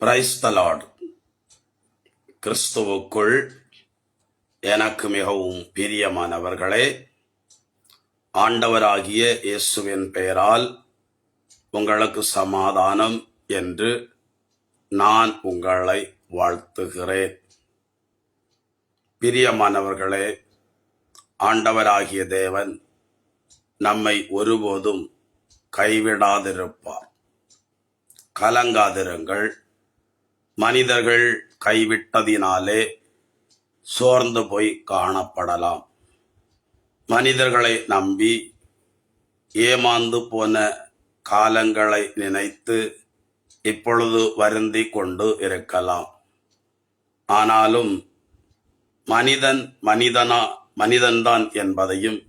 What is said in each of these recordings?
Praise the Lord கிறிஸ்துவுக்குள் எனக்கு மிகவும் பிரியமானவர்களே ஆண்டவராகிய இயேசுவின் பெயரால் உங்களுக்கு சமாதானம் என்று நான் உங்களை வாழ்த்துகிறேன். பிரியமானவர்களே ஆண்டவராகிய தேவன் நம்மை ஒருபோதும் கைவிடாதிருப்பார். கலங்காதிருங்கள். மனிதர்கள் கைவிட்டதினாலே சோர்ந்து போய் காணப்படலாம். மனிதர்களை நம்பி ஏமாந்து போன காலங்களை நினைத்து இப்பொழுது வருந்தி கொண்டு இருக்கலாம். ஆனாலும் மனிதன் மனிதனா மனிதன்தான் என்பதையும்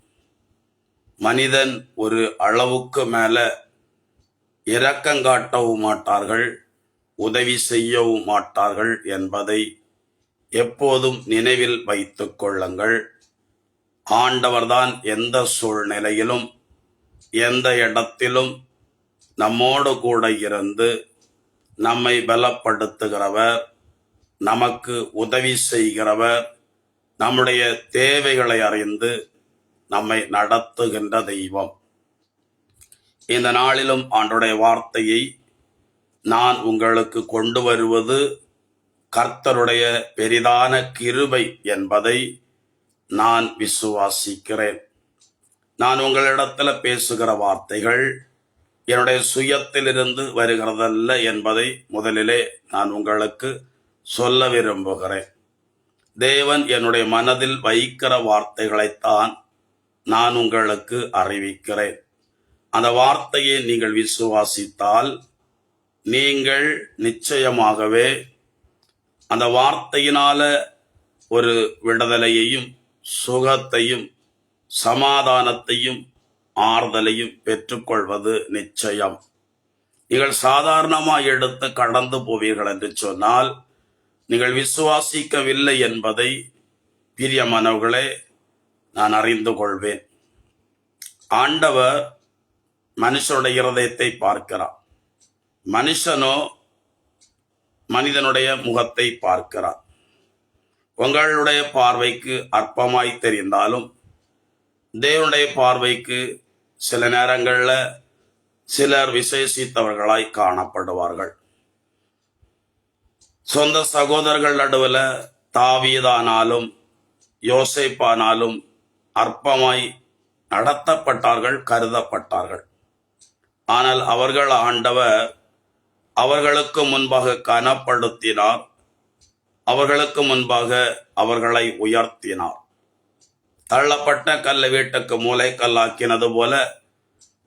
மனிதன் ஒரு அளவுக்கு மேல இரக்கங்காட்டவும் மாட்டார்கள். உதவி செய்யவும் மாட்டார்கள் என்பதை எப்போதும் நினைவில் வைத்துக் கொள்ளுங்கள். ஆண்டவர்தான் எந்த சூழ்நிலையிலும் எந்த இடத்திலும் நம்மோடு கூட இருந்து நம்மை பலப்படுத்துகிறவர் நமக்கு உதவி செய்கிறவர் நம்முடைய தேவைகளை அறிந்து நம்மை நடத்துகின்ற தெய்வம். இந்த நாளிலும் ஆண்டுடைய வார்த்தையை நான் உங்களுக்கு கொண்டு வருவது கர்த்தருடைய பெரிதான கிருபை என்பதை நான் விசுவாசிக்கிறேன். நான் உங்களிடத்தில் பேசுகிற வார்த்தைகள் என்னுடைய சுயத்திலிருந்து வருகிறதல்ல என்பதை முதலிலே நான் உங்களுக்கு சொல்ல விரும்புகிறேன். தேவன் என்னுடைய மனதில் வைக்கிற வார்த்தைகளைத்தான் நான் உங்களுக்கு அறிவிக்கிறேன். அந்த வார்த்தையை நீங்கள் விசுவாசித்தால் நீங்கள் நிச்சயமாகவே அந்த வார்த்தையினால ஒரு விடுதலையையும் சுகத்தையும் சமாதானத்தையும் ஆறுதலையும் பெற்றுக்கொள்வது நிச்சயம். நீங்கள் சாதாரணமாக எடுத்து கடந்து போவீர்கள் என்று சொன்னால் நீங்கள் விசுவாசிக்கவில்லை என்பதை பிரியமானவர்களே நான் அறிந்து கொள்வேன். ஆண்டவர் மனுஷருடைய இருதயத்தை பார்க்கிறார். மனுஷனோ மனிதனுடைய முகத்தை பார்க்கிறான் உங்களுடைய பார்வைக்கு அற்பமாய் தெரிந்தாலும் தேவனுடைய பார்வைக்கு சில நேரங்களில் சிலர் விசேஷித்தவர்களாய் காணப்படுவார்கள். சொந்த சகோதரர்கள் நடுவில் தாவீதானாலும் யோசைப்பானாலும் அற்பமாய் நடத்தப்பட்டார்கள் கருதப்பட்டார்கள். ஆனால் அவர்கள் ஆண்டவர் அவர்களுக்கு முன்பாக கனப்படுத்தினார். அவர்களுக்கு முன்பாக அவர்களை உயர்த்தினார். தள்ளப்பட்ட கல்லை வீட்டுக்கு மூளைக்கல்லாக்கினது போல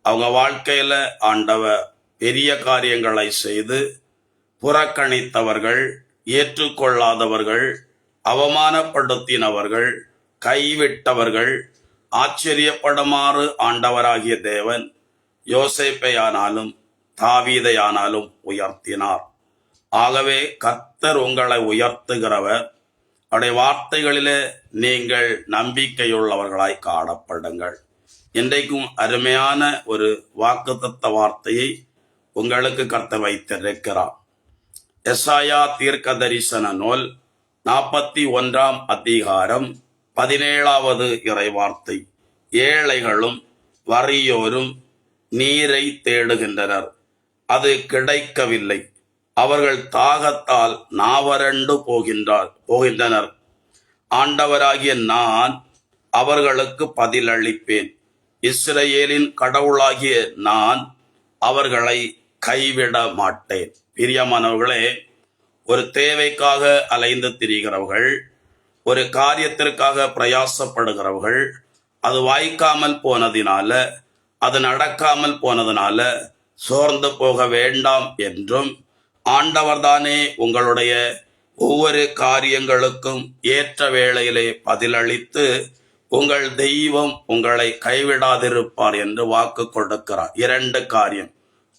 அவங்க வாழ்க்கையில் ஆண்டவர் பெரிய காரியங்களை செய்து புறக்கணித்தவர்கள் ஏற்றுக்கொள்ளாதவர்கள் அவமானப்படுத்தினவர்கள் கைவிட்டவர்கள் ஆச்சரியப்படுமாறு ஆண்டவராகிய தேவன் யோசைப்பையானாலும் தாவீதையானாலும் உயர்த்தினார். ஆகவே கர்த்தர் உங்களை உயர்த்துகிறவர். அவருடைய வார்த்தைகளிலே நீங்கள் நம்பிக்கையுள்ளவர்களாய் காணப்படுங்கள். இன்றைக்கும் அருமையான ஒரு வாக்குத்தத்த வார்த்தையை உங்களுக்கு கர்த்தர் வைத்திருக்கிறார். எஸ்ஆயா தீர்க்க தரிசன நூல் நாற்பத்தி ஒன்றாம் அதிகாரம் பதினேழாவது இறைவார்த்தை ஏழைகளும் வறியோரும் நீரை தேடுகின்றனர். அது கிடைக்கவில்லை. அவர்கள் தாகத்தால் நாவரண்டு போகின்றார் போகின்றனர். ஆண்டவராகிய நான் அவர்களுக்கு பதிலளிப்பேன். இஸ்ரேலின் கடவுளாகிய நான் அவர்களை கைவிட மாட்டேன். பிரியமானவர்களே ஒரு தேவைக்காக அலைந்து திரிகிறவர்கள் ஒரு காரியத்திற்காக பிரயாசப்படுகிறவர்கள் அது வாய்க்காமல் போனதினால அது நடக்காமல் போனதுனால சோர்ந்து போக வேண்டாம் என்றும் ஆண்டவர்தானே உங்களுடைய ஒவ்வொரு காரியங்களுக்கும் ஏற்ற வேளையிலே பதிலளித்து உங்கள் தெய்வம் உங்களை கைவிடாதிருப்பார் என்று வாக்கு கொடுக்கிறார். இரண்டு காரியம்.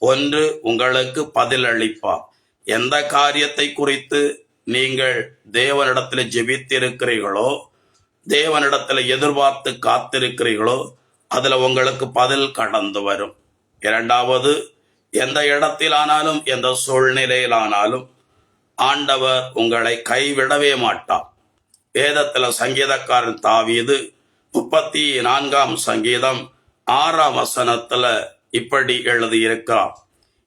ஒன்று உங்களுக்கு பதிலளிப்பார். எந்த காரியத்தை குறித்து நீங்கள் தேவனிடத்தில் ஜெபித்திருக்கிறீர்களோ தேவனிடத்தில் எதிர்பார்த்து காத்திருக்கிறீர்களோ அதில் உங்களுக்கு பதில் கடந்து வரும். இரண்டாவது எந்த இடத்திலானாலும் எந்த சூழ்நிலையிலானாலும் ஆண்டவர் உங்களை கைவிடவே மாட்டார். வேதத்தில் சங்கீதக்காரன் தாவீது முப்பத்தி நான்காம் சங்கீதம் ஆறாம் வசனத்தில் இப்படி எழுதியிருக்கிறார்.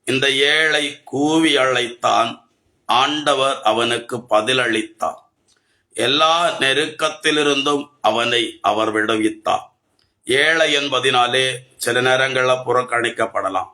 இந்த ஏழை கூவி அழைத்தான் ஆண்டவர் அவனுக்கு பதிலளித்தார். எல்லா நெருக்கத்திலிருந்தும் அவனை அவர் விடுவித்தார். ஏழை என்பதினாலே சில நேரங்களில் புறக்கணிக்கப்படலாம்.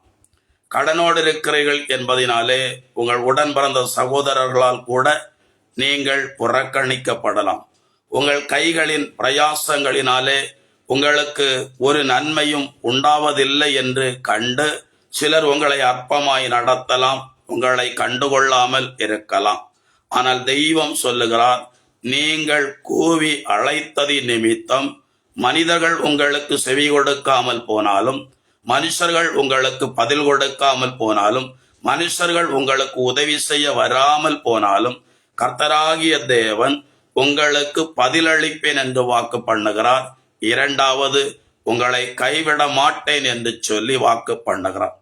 கடனோடு இருக்கிறீர்கள் என்பதினாலே உங்கள் உடன் பிறந்த சகோதரர்களால் கூட நீங்கள் புறக்கணிக்கப்படலாம். உங்கள் கைகளின் பிரயாசங்களினாலே உங்களுக்கு ஒரு நன்மையும் உண்டாவதில்லை என்று கண்டு சிலர் உங்களை அற்பமாய் நடத்தலாம் உங்களை கண்டுகொள்ளாமல் இருக்கலாம். ஆனால் தெய்வம் சொல்லுகிறார் நீங்கள் கூவி அழைத்ததின் நிமித்தம் மனிதர்கள் உங்களுக்கு செவி கொடுக்காமல் போனாலும் மனுஷர்கள் உங்களுக்கு பதில் கொடுக்காமல் போனாலும் மனுஷர்கள் உங்களுக்கு உதவி செய்ய வராமல் போனாலும் கர்த்தராகிய தேவன் உங்களுக்கு பதிலளிப்பேன் என்று வாக்கு பண்ணுகிறார். இரண்டாவது உங்களை கைவிட மாட்டேன் என்று சொல்லி வாக்கு பண்ணுகிறார்.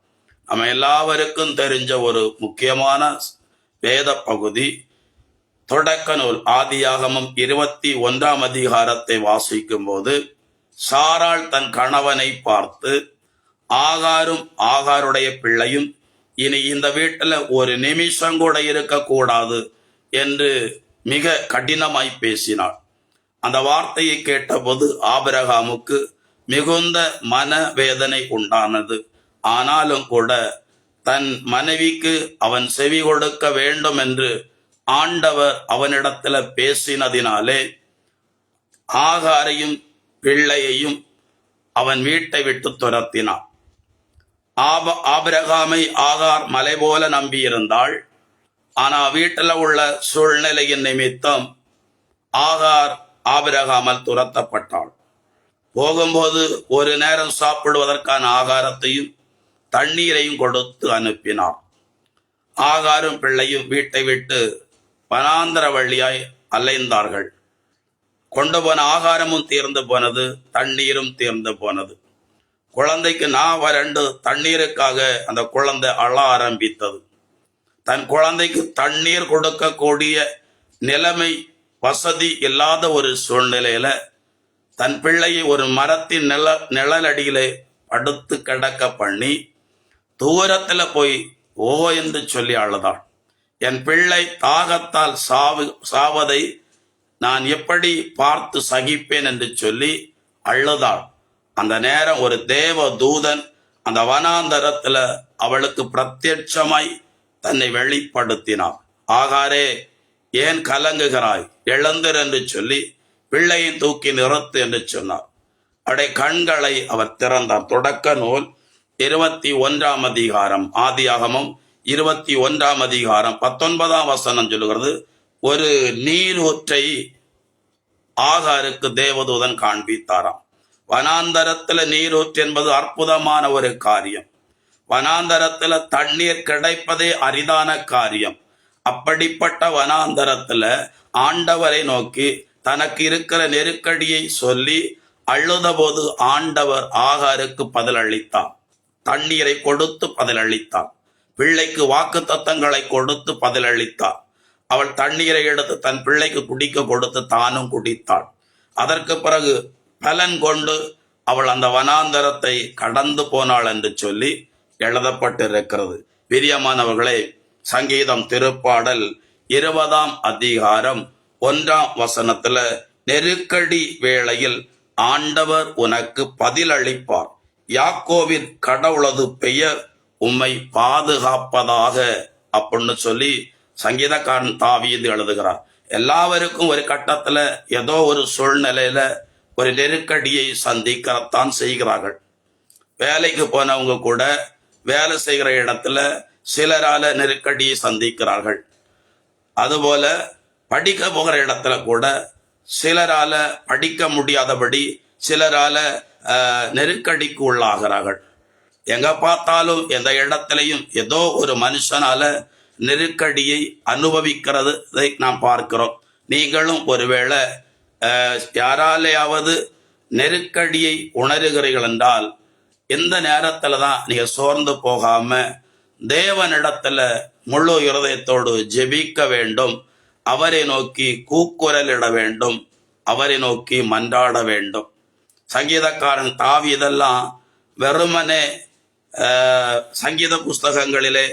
நம்ம எல்லாருக்கும் தெரிஞ்ச ஒரு முக்கியமான வேத பகுதி தொடக்க நூல் ஆதியாகமம் இருபத்தி ஒன்றாம் அதிகாரத்தை வாசிக்கும் போது சாராள் தன் கணவனை பார்த்து ஆகாரும் ஆகாருடைய பிள்ளையும் இனி இந்த வீட்டில் ஒரு நிமிஷம் கூட இருக்கக்கூடாது என்று மிக கடினமாய் பேசினாள். அந்த வார்த்தையை கேட்டபோது ஆபிரகாமுக்கு மிகுந்த மனவேதனை உண்டானது. ஆனாலும் கூட தன் மனைவிக்கு அவன் செவி கொடுக்க வேண்டும் என்று ஆண்டவர் அவனிடத்துல பேசினதினாலே ஆகாரையும் பிள்ளையையும் அவன் வீட்டை விட்டு துரத்தினான். ஆப ஆபிரகாமை ஆகார் மலை போல நம்பியிருந்தாள். ஆனா வீட்டில் உள்ள சூழ்நிலையின் நிமித்தம் ஆகார் ஆபிரகாமல் துரத்தப்பட்டாள். போகும்போது ஒரு நேரம் சாப்பிடுவதற்கான ஆகாரத்தையும் தண்ணீரையும் கொடுத்து அனுப்பினார் ஆகாரும் பிள்ளையும் வீட்டை விட்டு வனாந்தர வழியாய் அலைந்தார்கள். கொண்டு போன ஆகாரமும் தீர்ந்து போனது தண்ணீரும் தீர்ந்து போனது. குழந்தைக்கு நான் வறண்டு தண்ணீருக்காக அந்த குழந்தை அழ ஆரம்பித்தது. தன் குழந்தைக்கு தண்ணீர் கொடுக்கக்கூடிய நிலைமை வசதி இல்லாத ஒரு சூழ்நிலையில தன் பிள்ளையை ஒரு மரத்தின் நில நிழலடியிலே படுத்து கிடக்க பண்ணி தூரத்தில் போய் ஓ என்று சொல்லி அழுதாள். என் பிள்ளை தாகத்தால் சாவு சாவதை நான் எப்படி பார்த்து சகிப்பேன் என்று சொல்லி அழுதாள். அந்த நேரம் ஒரு தேவ தூதன் அந்த வனாந்தரத்துல அவளுக்கு பிரத்யட்சமாய் தன்னை வெளிப்படுத்தினார் ஆகாரே ஏன் கலங்குகிறாய்? எழுந்தர் என்று சொல்லி பிள்ளையை தூக்கி நிறுத்து என்று சொன்னார். அடை கண்களை அவர் திறந்தார். தொடக்க நூல் இருபத்தி ஒன்றாம் அதிகாரம் ஆதியாகமும் இருபத்தி ஒன்றாம் அதிகாரம் பத்தொன்பதாம் வசனம் சொல்லுகிறது ஒரு நீரூற்றை ஆகாருக்கு தேவதூதன் காண்பித்தாராம். வனாந்தரத்துல நீரூற்று என்பது அற்புதமான ஒரு காரியம். வனாந்தரத்துல தண்ணீர் கிடைப்பதே அரிதான காரியம். அப்படிப்பட்ட வனாந்தரத்துல ஆண்டவரை நோக்கி தனக்கு இருக்கிற நெருக்கடியை சொல்லி அழுதபோது ஆண்டவர் ஆகாருக்கு பதிலளித்தார். தண்ணீரை கொடுத்து பதிலளித்தார். பிள்ளைக்கு வாக்கு தத்தங்களை கொடுத்து பதிலளித்தார். அவள் தண்ணீரை எடுத்து தன் பிள்ளைக்கு குடிக்க கொடுத்து தானும் குடித்தாள். அதற்கு பிறகு பலன் கொண்டு அவள் அந்த வனாந்தரத்தை கடந்து போனாள் என்று சொல்லி எழுதப்பட்டிருக்கிறது. பிரியமானவர்களே சங்கீதம் திருப்பாடல் இருபதாம் அதிகாரம் ஒன்றாம் வசனத்துல நெருக்கடி வேளையில் ஆண்டவர் உனக்கு பதிலளிப்பார். யாக்கோவின் கடவுளது பெயர் உம்மை பாதுகாப்பதாக அப்படின்னு சொல்லி சங்கீதக்காரன் தாவீது எழுதுகிறார். எல்லாருக்கும் ஒரு கட்டத்துல ஏதோ ஒரு சூழ்நிலையில ஒரு நெருக்கடியை சந்திக்கத்தான் செய்கிறார்கள். வேலைக்கு போனவங்க கூட வேலை செய்கிற இடத்துல சிலரால நெருக்கடியை சந்திக்கிறார்கள். அதுபோல படிக்க போகிற இடத்துல கூட சிலரால படிக்க முடியாதபடி சிலரால நெருக்கடிக்கு உள்ளாகிறார்கள். எங்க பார்த்தாலும் எந்த இடத்திலையும் ஏதோ ஒரு மனுஷனால நெருக்கடியை அனுபவிக்கிறதை நாம் பார்க்கிறோம். நீங்களும் ஒருவேளை யாராலேயாவது நெருக்கடியை உணருகிறீர்கள் என்றால் இந்த நேரத்தில் தான் நீங்க சோர்ந்து போகாம தேவனிடத்துல முழு இருதயத்தோடு ஜெபிக்க வேண்டும் அவரை நோக்கி கூக்குரலிட வேண்டும் அவரை நோக்கி மன்றாட வேண்டும். சங்கீதக்காரன் தாவி இதெல்லாம் வெறுமனே சங்கீத புஸ்தகங்களிலே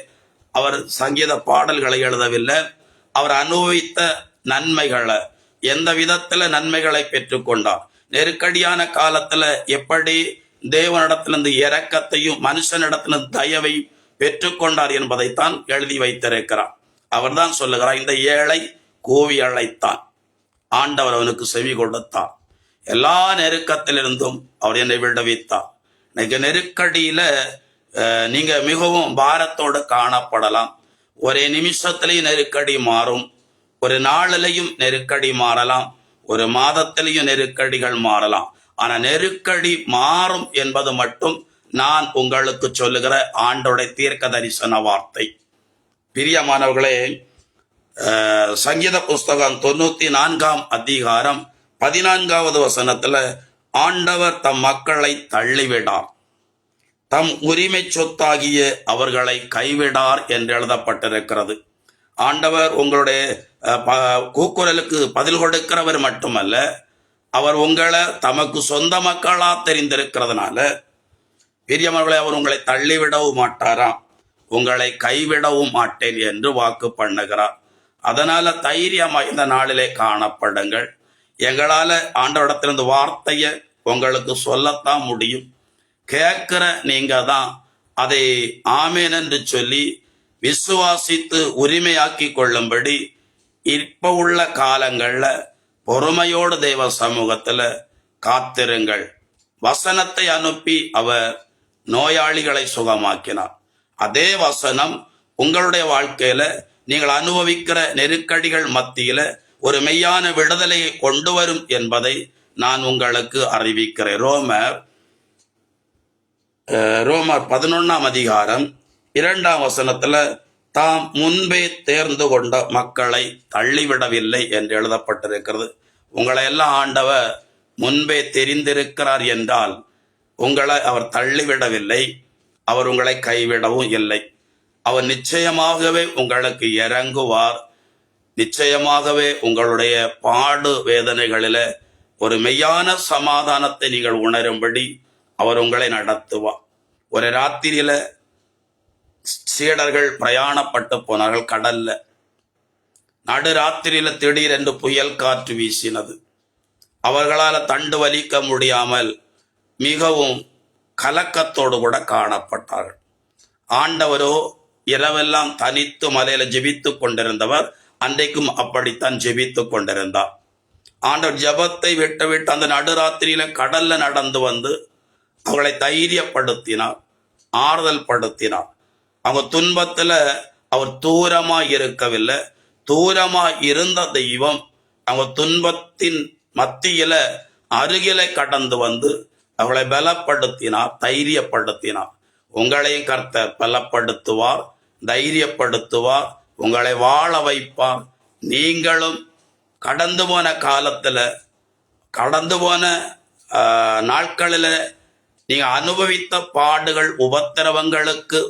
அவர் சங்கீத பாடல்களை எழுதவில்லை. அவர் அனுபவித்த நன்மைகளை எந்த விதத்தில் நன்மைகளை பெற்றுக்கொண்டார். நெருக்கடியான காலத்தில் எப்படி தேவனிடத்திலிருந்து இரக்கத்தையும் மனுஷனிடத்திலிருந்து தயவையும் பெற்றுக்கொண்டார் என்பதைத்தான் எழுதி வைத்திருக்கிறார். அவர்தான் சொல்லுகிறார் இந்த ஏழை கூவி அழைத்தான். ஆண்டவர் அவனுக்கு செவி கொடுத்தார். எல்லா நெருக்கத்திலிருந்தும் அவர் என்னை விடுவித்தார். இன்னைக்கு நெருக்கடியில் அஹ், நீங்க மிகவும் பாரத்தோடு காணப்படலாம். ஒரே நிமிஷத்துலையும் நெருக்கடி மாறும். ஒரு நாளிலையும் நெருக்கடி மாறலாம். ஒரு மாதத்திலையும் நெருக்கடிகள் மாறலாம். ஆனா நெருக்கடி மாறும் என்பது மட்டும் நான் உங்களுக்கு சொல்லுகிற ஆண்டோட தீர்க்க தரிசன வார்த்தை. பிரியமானவர்களே சங்கீத புஸ்தகம் தொண்ணூத்தி நான்காம் அதிகாரம் பதினான்காவது வசனத்துல ஆண்டவர் தம் மக்களை தள்ளிவிடார். தம் உரிமை சொத்தாகிய அவர்களை கைவிடார் என்று எழுதப்பட்டிருக்கிறது. ஆண்டவர் உங்களுடைய கூக்குரலுக்கு பதில் கொடுக்கிறவர் மட்டுமல்ல அவர் உங்களை தமக்கு சொந்த மக்களா தெரிந்திருக்கிறதுனால பிரியமர்களை அவர் உங்களை தள்ளிவிடவும் மாட்டாராம். உங்களை கைவிடவும் மாட்டேன் என்று வாக்கு பண்ணுகிறார். அதனால தைரியமாக இந்த நாளிலே காணப்படுங்கள். எங்களால் ஆண்டவரிடத்திலிருந்து வார்த்தையை உங்களுக்கு சொல்லத்தான் முடியும். கேட்கிற நீங்க தான் அதை ஆமேன் என்று சொல்லி விசுவாசித்து உரிமையாக்கி கொள்ளும்படி இப்ப உள்ள காலங்கள்ல பொறுமையோடு தெய்வ சமூகத்துல காத்திருங்கள். வசனத்தை அனுப்பி அவர் நோயாளிகளை சுகமாக்கினார். அதே வசனம் உங்களுடைய வாழ்க்கையில நீங்கள் அனுபவிக்கிற நெருக்கடிகள் மத்தியில ஒரு மெய்யான விடுதலையை கொண்டு வரும் என்பதை நான் உங்களுக்கு அறிவிக்கிறேன். ரோமர் ரோமர் பதினொன்றாம் அதிகாரம் இரண்டாம் வசனத்தில் தாம் முன்பே தேர்ந்து கொண்ட மக்களை தள்ளிவிடவில்லை என்று எழுதப்பட்டிருக்கிறது. உங்களை எல்லாம் ஆண்டவர் முன்பே தெரிந்திருக்கிறார் என்றால் உங்களை அவர் தள்ளிவிடவில்லை அவர் உங்களை கைவிடவும் இல்லை. அவர் நிச்சயமாகவே உங்களுக்கு இறங்குவார். நிச்சயமாகவே உங்களுடைய பாடு வேதனைகளில் ஒரு மெய்யான சமாதானத்தை நீங்கள் உணரும்படி அவர் உங்களை நடத்துவார் ஒரு ராத்திரியில சீடர்கள் பிரயாணப்பட்டு போனார்கள் கடல்ல. நடு ராத்திரியில் திடீரென்று புயல் காற்று வீசினது. அவர்களால் தண்டு வலிக்க முடியாமல் மிகவும் கலக்கத்தோடு கூட காணப்பட்டார்கள். ஆண்டவரோ இரவெல்லாம் தனித்து மலையில ஜெபித்து கொண்டிருந்தவர் அன்றைக்கும் அப்படித்தான் ஜெபித்து கொண்டிருந்தார். ஆண்டவர் ஜெபத்தை விட்டு விட்டு அந்த நடுராத்திரியில கடல்ல நடந்து வந்து அவர்களை தைரியப்படுத்தினார் ஆறுதல் படுத்தினார். அவங்க துன்பத்தில் அவர் தூரமாக இருக்கவில்லை. தூரமாக இருந்த தெய்வம் அவங்க துன்பத்தின் மத்தியில் அருகிலே கடந்து வந்து அவளை பலப்படுத்தினார் தைரியப்படுத்தினார். உங்களையும் கர்த்தர் பலப்படுத்துவார் தைரியப்படுத்துவார் உங்களை வாழ வைப்பார். நீங்களும் கடந்து போன காலத்தில் கடந்து போன நாட்களில் நீங்க அனுபவித்த பாடுகள் உபத்திரவங்களுக்கு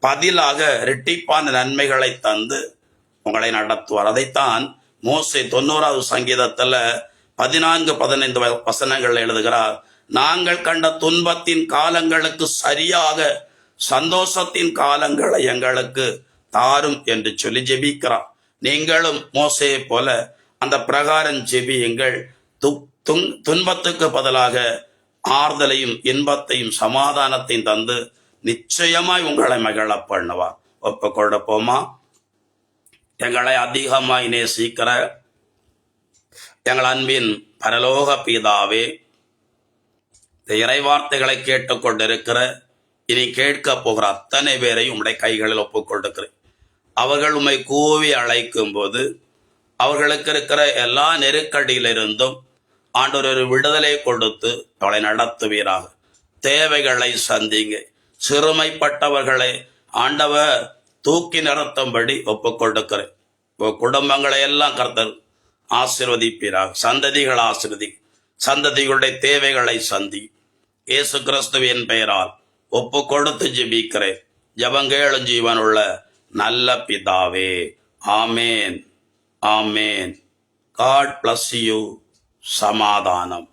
பதிலாக ரெட்டிப்பான நன்மைகளை தந்து உங்களை நடத்துவார். அதைத்தான் மோசை தொண்ணூறாவது சங்கீதத்துல பதினான்கு பதினைந்து வ- வசனங்கள் எழுதுகிறார். நாங்கள் கண்ட துன்பத்தின் காலங்களுக்கு சரியாக சந்தோஷத்தின் காலங்களை எங்களுக்கு தாரும் என்று சொல்லி ஜெபிக்கிறார். நீங்களும் மோசையை போல அந்த பிரகாரம் ஜெபியுங்கள். து- துன்பத்துக்கு பதிலாக ஆறுதலையும் இன்பத்தையும் சமாதானத்தையும் தந்து நிச்சயமாய் உங்களை மகிழ பண்ணுவார் ஒப்பு கொடுப்போமா எங்களை அதிகமாய் நேசிக்கிற எங்கள் அன்பின் பரலோக பீதாவே இந்த இறைவார்த்தைகளை கேட்டுக்கொண்டிருக்கிற இனி கேட்க போகிற அத்தனை பேரையும் உடைய கைகளில் ஒப்புக்கொண்டிருக்கிறேன் அவர்கள் உண்மை கூவி அழைக்கும் போது அவர்களுக்கு இருக்கிற எல்லா நெருக்கடியிலிருந்தும் ஆண்டவர் ஒரு விடுதலை கொடுத்து அவளை நடத்துவீராக. தேவைகளை சந்திங்க. சிறுமைப்பட்டவர்களை ஆண்டவர் தூக்கி நிறுத்தும்படி ஒப்புக்கொடுக்கிறேன் குடும்பங்களை எல்லாம் கர்த்தர் ஆசிர்வதிப்பீராக. சந்ததிகள் ஆசிர்வதி. சந்ததிகளுடைய தேவைகளை சந்தி. இயேசு கிறிஸ்துவின் பெயரால் ஒப்பு கொடுத்து ஜெபிக்கிறேன். ஜபங்கேளும் ஜீவனுள்ள நல்ல பிதாவே. ஆமேன். ஆமேன். காட் பிளஸ் யூ சமாதானம்.